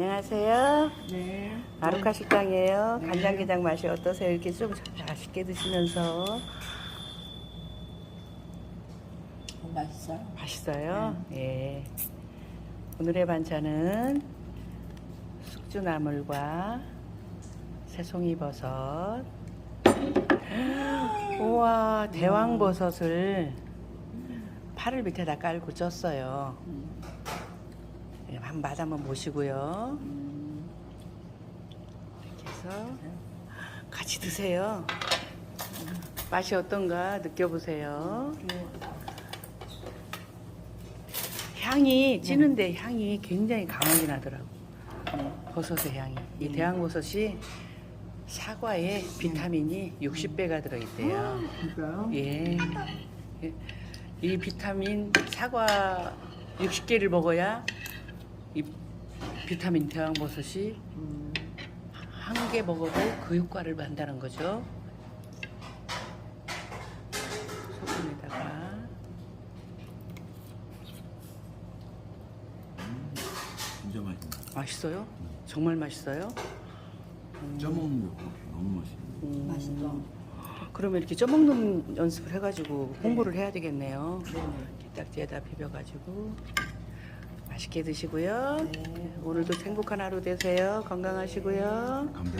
안녕하세요. 네. 아루카 식당이에요. 간장게장 맛이 어떠세요? 이렇게 좀 맛있게 드시면서 어, 맛있어. 맛있어요. 예. 오늘의 반찬은 숙주나물과 새송이버섯. 우와, 대왕버섯을 팔을 밑에다 깔고 쪘어요. 예, 한번 맛 한번 보시고요. 이렇게 해서 같이 드세요. 맛이 어떤가 느껴보세요. 향이 찌는데 향이 굉장히 강하게 나더라고. 버섯의 향이. 이 대왕버섯이 사과에 비타민이 60배가 들어있대요. 진짜요? 예. 예. 이 비타민 사과 60개를 먹어야 이 비타민 대왕버섯이 음, 한 개 먹어도 그 효과를 만다는 거죠. 소금에다가 진짜 맛있네. 맛있어요? 정말 맛있어요? 쪄먹는 거 너무 맛있네. 맛있어. 그러면 이렇게 쪄먹는 연습을 해가지고 네. 공부를 해야 되겠네요. 네네. 이렇게 딱지에다 비벼가지고 맛있게 드시고요. 네. 오늘도 행복한 하루 되세요. 건강하시고요. 감자